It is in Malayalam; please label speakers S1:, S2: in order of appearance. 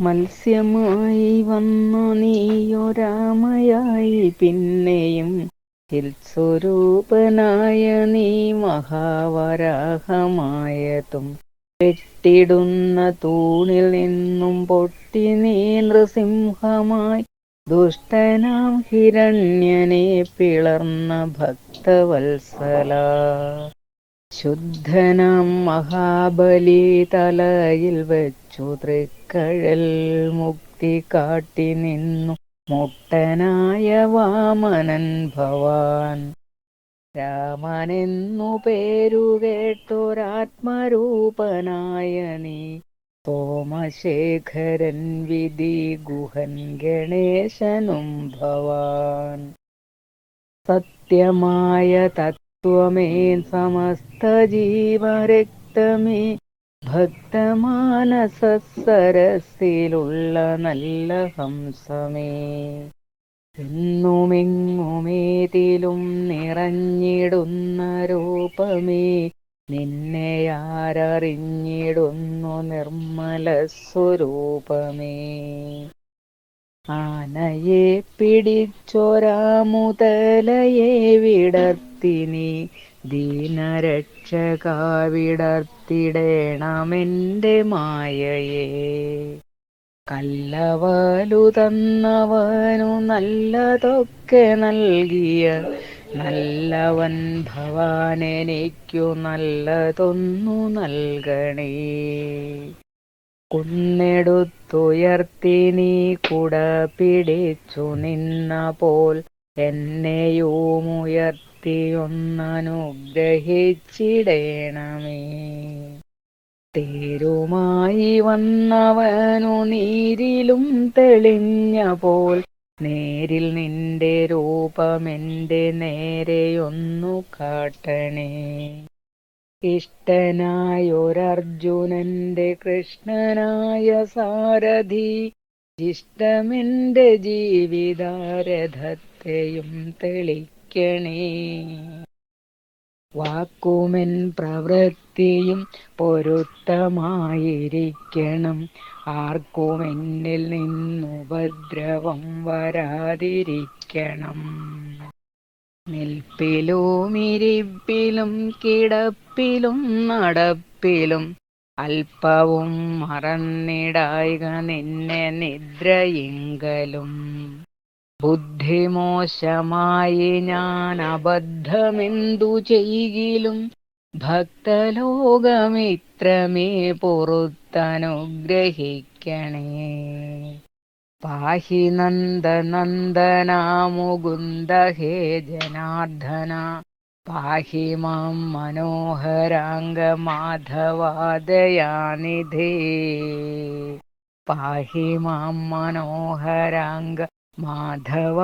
S1: മത്സ്യമായി വന്നു നീയൊരാമയായി പിന്നെയും സ്വരൂപനായ നീ മഹാവരാഹമായതും പെട്ടിടുന്ന തൂണിൽ നിന്നും പൊട്ടി നീ നൃസിംഹമായി. ദുഷ്ടനാം ഹിരണ്യനെ പിളർന്ന ഭക്തവത്സല. ശുദ്ധനാം മഹാബലി തലയിൽ വെച്ചു തൃക്കഴൽ മുക്തി കാട്ടി നിന്നു മുട്ടനായ വാമനൻ ഭവാൻ. രാമനെന്നു പേരു കേട്ടൊരാത്മരൂപനായ നീ. സോമശേഖരൻ വിധി ഗുഹൻ ഗണേശനും ഭവാൻ. സത്യമായ തത്വമേ സമസ്ത ജീവരക്തമേ. ഭക്തമാനസരസിലുള്ള നല്ല ഹംസമേ. എന്നുമെങ്ങുമേതിലും നിറഞ്ഞിടുന്ന രൂപമേ. നിന്നെ ആരറിഞ്ഞിടുന്നു നിർമ്മല സ്വരൂപമേ. ആനയെ പിടിച്ചൊരാമുതലയെ വിടർത്തിനി ദീനരക്ഷക വിടർത്തിടേണമെന്റെ മായയെ. കല്ലവലു തന്നവനു നല്ലതൊക്കെ നൽകിയ നല്ലവൻ ഭവാനെനിക്കു നല്ലതൊന്നു നൽകണേ. കുന്നെടുത്തുയർത്തി നീ കുട പിടിച്ചു നിന്ന പോൽ എന്നെയുമുയർത്തിയൊന്നനുഗ്രഹിച്ചിടേണമേ തേരുമായി വന്നവനു നീരിലും തെളിഞ്ഞ പോൽ നേരിൽ നിന്റെ രൂപമെന്റെ നേരെയൊന്നു കാട്ടണേ. ഇഷ്ടനായൊരർജുനന്റെ കൃഷ്ണനായ സാരഥി ഇഷ്ടമെന്റെ ജീവിതാരഥത്തെയും തെളിക്കണേ വാക്കുമെൻ പ്രവൃത്തിയും പൊരുത്തമായിരിക്കണം. ആർക്കും എന്നിൽ നിന്നുപദ്രവം വരാതിരിക്കണം. നിൽപ്പിലും ഇരിപ്പിലും കിടപ്പിലും നടപ്പിലും അല്പവും മറന്നിടായിക നിന്നെ നിദ്രയിങ്കലും. ബുദ്ധിമോശമായി ഞാൻ അബദ്ധമെന്തു ചെയ്യിലും ഭക്തലോകമിത്രമേ പൊറുത്തനുഗ്രഹിക്കണേ. പാഹി നന്ദനന്ദനാമുകുന്ദ ഹേ ജനാർദ്ദന. പാഹി മാം മനോഹരാംഗമാധവാദയാനിധേ പാഹി മാം മനോഹരാംഗ माधवादयानिधे।